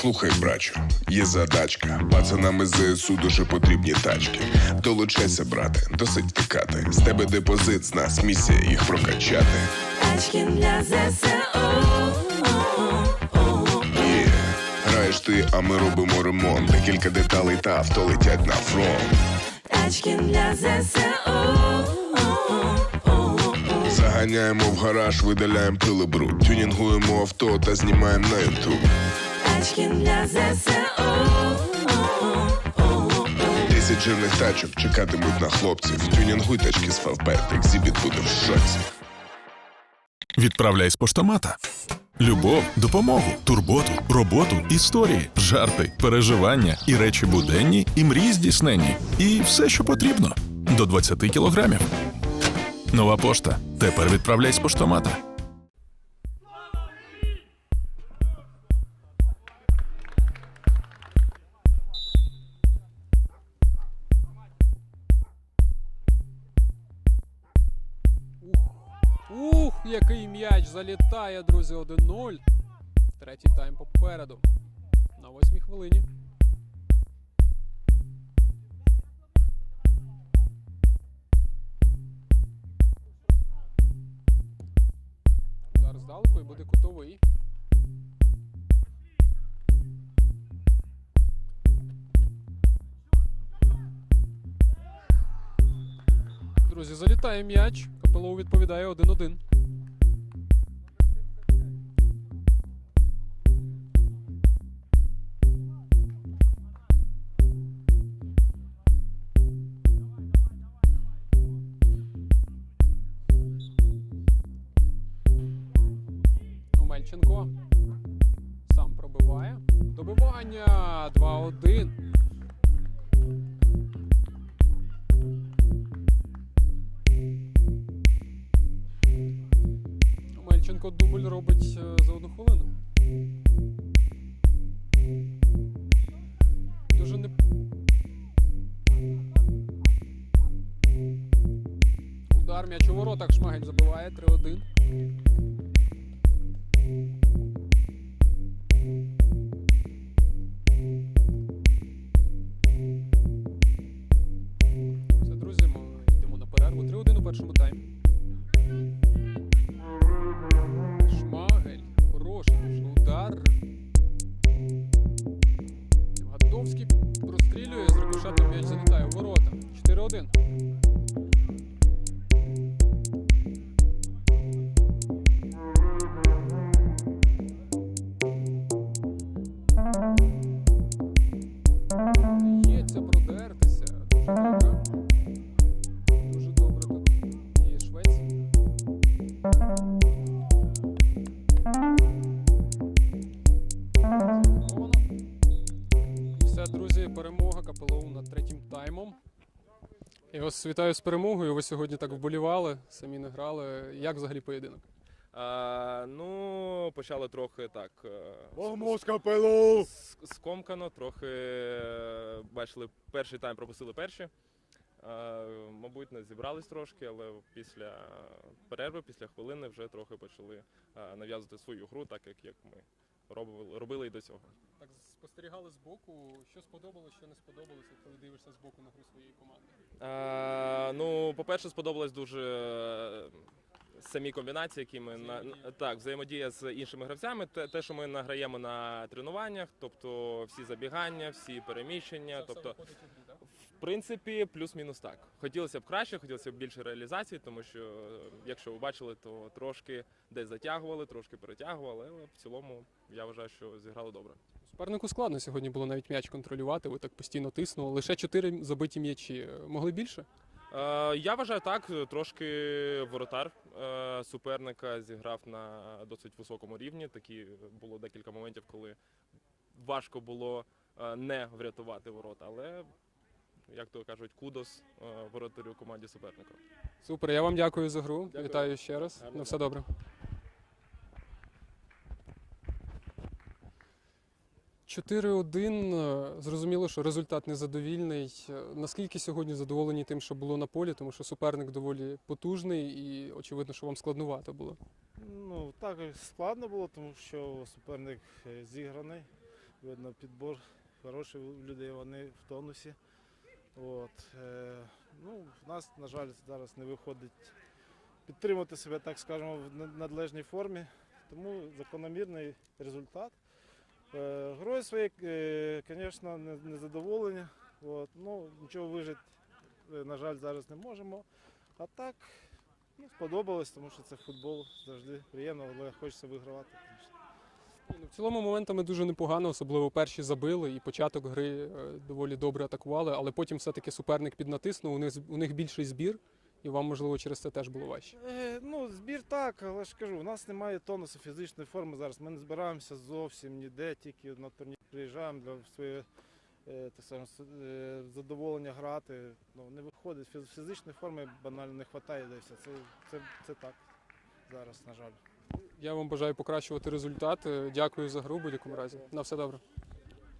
Слухай, брачу, є задачка. Пацанам із ЗСУ дуже потрібні тачки. Долучайся, брате, досить втикати. З тебе депозит, з нас місія їх прокачати. Тачки для ЗСУ. Є. Граєш ти, а ми робимо ремонт. Декілька деталей та авто летять на фронт. Тачки для ЗСУ. Заганяємо в гараж, видаляємо пили бруд. Тюнінгуємо авто та знімаємо на ютуб. Тачки для ЗСУ. Десять жирних тачок чекатимуть на хлопців. Тюнінгуй тачки з Фавбет, екзібіт буде в шоці. Відправляй з поштомата. Любов, допомогу, турботу, роботу, історії, жарти, переживання і речі буденні, і мрії здійсненні. І все, що потрібно. До 20 кілограмів. Нова пошта. Тепер відправляй з поштомата. Ух, який м'яч залітає, друзі, 1-0. Третій тайм попереду. На восьмій хвилині. Удар здалеку і буде кутовий. Друзі, залітає м'яч. Капелов відповідає 1-1. Омельченко сам пробиває. Добивання 2-1. Омельченко дубль робить е, за одну хвилину. Дуже не. Удар м'яч у воротах Шмагель забиває 3-1. Все, друзі, ми йдемо на перерву. 3-1 у першому таймі. З м'яч залітає у ворота. 4-1. Я вас вітаю з перемогою. Ви сьогодні так вболівали, самі не грали. Як взагалі поєдинок? А, ну, почали трохи так. е, с- Скомкано, трохи е, бачили, перший тайм пропустили перші. Е, Мабуть, не зібрались трошки, але після перерви, після хвилини вже трохи почали е, нав'язувати свою гру, так як, як ми робили, робили і до цього. Так спостерігали з боку. Що сподобалось, що не сподобалося, коли дивишся з боку на гру своєї команди? А, ну, по-перше, сподобалось дуже е, самі комбінації, які ми на так, взаємодія з іншими гравцями. Те, те, що ми награємо на тренуваннях, тобто всі забігання, всі переміщення. Це Тобто, у гру, в принципі, плюс-мінус так. Хотілося б краще, хотілося б більше реалізації, тому що, е, якщо ви бачили, то трошки десь затягували, трошки перетягували, але в цілому я вважаю, що зіграли добре. Супернику складно сьогодні було навіть м'яч контролювати. Ви так постійно тиснули. Лише чотири забиті м'ячі. Могли більше? Е, Я вважаю так, трошки воротар е, суперника зіграв на досить високому рівні. Такі було декілька моментів, коли важко було е, не врятувати ворота, але як то кажуть, кудос е, воротарю команді суперника. Супер, я вам дякую за гру. Дякую. Вітаю ще раз. Гарно На все добре. Чотири один. Е, Зрозуміло, що результат незадовільний. Е, Наскільки сьогодні задоволені тим, що було на полі, тому що суперник доволі потужний і очевидно, що вам складнувато було. Ну, так складно було, тому що суперник е, зіграний. Видно, підбор хороший у людей, вони в тонусі. От. Ну, в нас, на жаль, зараз не виходить підтримати себе, так скажемо, в на- надлежній формі. Тому закономірний результат. Е, герої свої, е, звісно, не, не. От. Ну, нічого вижити, е, на жаль, зараз не можемо. А так, ну, сподобалось, тому що це футбол завжди приємно, але хочеться вигравати. Ну, В цілому моментами дуже непогано, особливо перші забили, і початок гри е, доволі добре атакували, але потім все-таки суперник піднатиснув, у них, у них більший збір, і вам, можливо, через це теж було важче. Е, ну, збір так, але ж кажу, у нас немає тонусу фізичної форми зараз. Ми не збираємося зовсім ніде, тільки на турнір приїжджаємо для своєї е, так скажемо, с- е, задоволення грати. Ну, не виходить. Фіз- Фізичної форми банально не вистачає, де все. Це, це, це так зараз, на жаль. Я вам бажаю покращувати результати. Дякую за гру будь-якому разі. На все добре.